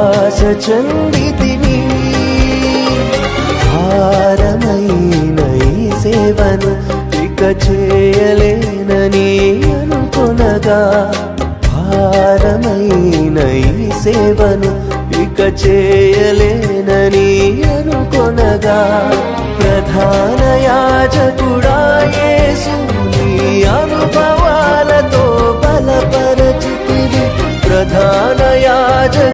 ఆశ చందితిని భారమైన ఈ సేవను ఇక చేయలేనని అనుకునగా భారమైన ఈ సేవను ఇక చేయలేనని అనుకొనగా ప్రధాన యాజకుడా యేసు నీ అనుభవాలతో బలపరచితివి. ప్రధాన యాజ